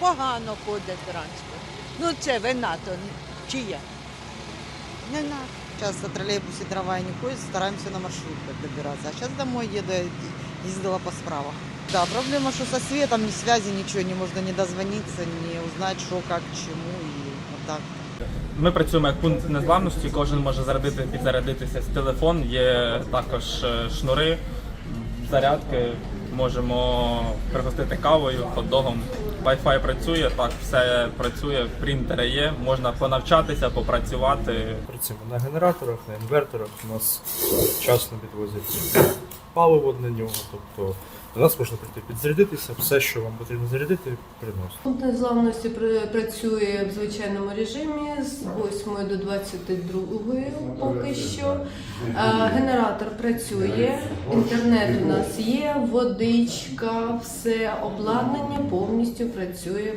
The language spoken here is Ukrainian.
погано ходить транспорт. Ну це вина то чия? Не надо. Сейчас в троллейбусе трамвай не ходит, стараемся на маршрутках добираться. А сейчас домой еду, ездила по справах. Да, проблема, что со светом, ни связи, ничего, не можно не дозвониться, не узнать, что, как, к чему и вот так. Ми працюємо як пункт незламності, кожен може зарядити, підзарядитися з телефон, є також е, шнури, зарядки, можемо пригостити кавою, хот-догом. Wi-Fi працює, так, все працює, принтери є, можна понавчатися, попрацювати. Працюємо на генераторах, на інверторах. У нас вчасно підвозять паливо на нього. Тобто до нас можна прийти підзарядитися, все, що вам потрібно зарядити, приносити. Пункт незламності працює в звичайному режимі з 8 до 22 поки що. Генератор працює, інтернет у нас є, водичка, все обладнання повністю працює